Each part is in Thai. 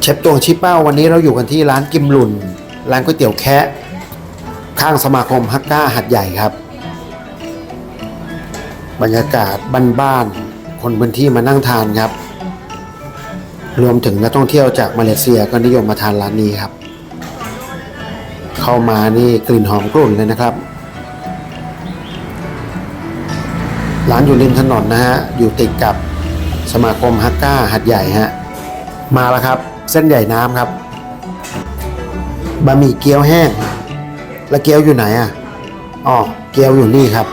เชฟตวงชิเป้าวันนี้เราอยู่กันที่ร้านกิมลุนร้านก๋วยเตี๋ยวแคะข้างสมาคมฮักก้าหัดใหญ่ครับ บรรยากาศบ้านๆคนพื้นที่มานั่งทานครับ รวมถึงนักท่องเที่ยวจากมาเลเซียก็นิยมมาทานร้านนี้ครับ เข้ามานี่กลิ่นหอมกลุ่นเลยนะครับ ร้านอยู่ริมถนนนะฮะอยู่ติดกับสมาคมฮักก้าหัดใหญ่ฮะมาแล้วครับ เส้นใหญ่น้ำครับบะหมี่เกี๊ยวแห้ง แล้วเกี๊ยวอยู่ไหนอะอ๋อเกี๊ยวอยู่นี่ครับ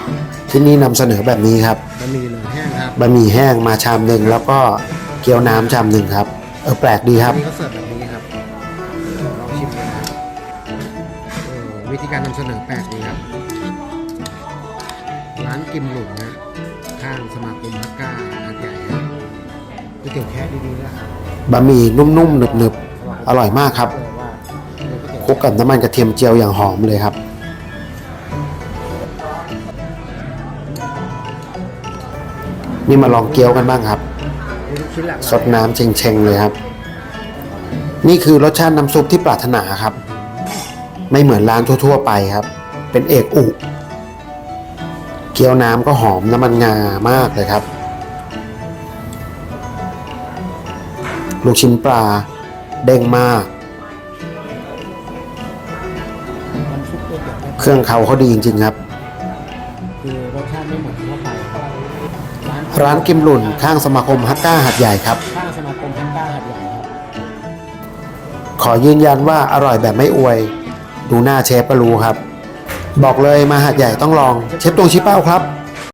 ที่นี่นำเสนอแบบนี้ครับบะหมี่เหลืองแห้งครับบะหมี่แห้งมาชามหนึ่งแล้วก็เกี๊ยวน้ำชามหนึ่งครับเออแปลกดีครับอันนี้เขาเสิร์ฟแบบนี้ครับลองชิมดูนะครับเออวิธีการนำเสนอแปลกดีครับ ร้านกิมหลุนนะข้างสมาคมฮักก้าหัดใหญ่ครับก๋วยเตี๋ยวแค่ดีๆนะครับ บะหมี่นุ่มๆหนึบๆ อร่อยมากครับคลุกกับน้ำมันกระเทียมเจียวอย่างหอมเลยครับ นี่มาลองเกี๊ยวกันบ้างครับสดน้ำเชงๆเลยครับ นี่คือรสชาติน้ำซุปที่ปรารถนาครับ ไม่เหมือนร้านทั่ว ๆ ไปครับ เป็นเอกอุ เกี๊ยวน้ำก็หอมน้ำมันงามากเลยครับ ลูกชิ้นปลาเด้งมากน้ำซุปก๋วยเตี๋ยวเนี่ยเครื่องเขาเขาดีจริง ๆ ครับคือรสชาติไม่เหมือนทั่วไปร้านร้านกิมหลุนข้างสมาคมฮักก้าหัดใหญ่ครับ ข้างสมาคมฮักก้าหัดใหญ่ครับ ขอยืนยันว่าอร่อยแบบไม่อวย ดูหน้าเชฟก็รู้ครับ บอกเลยมาหัดใหญ่ต้องลอง เชฟตวงชิเป้าครับ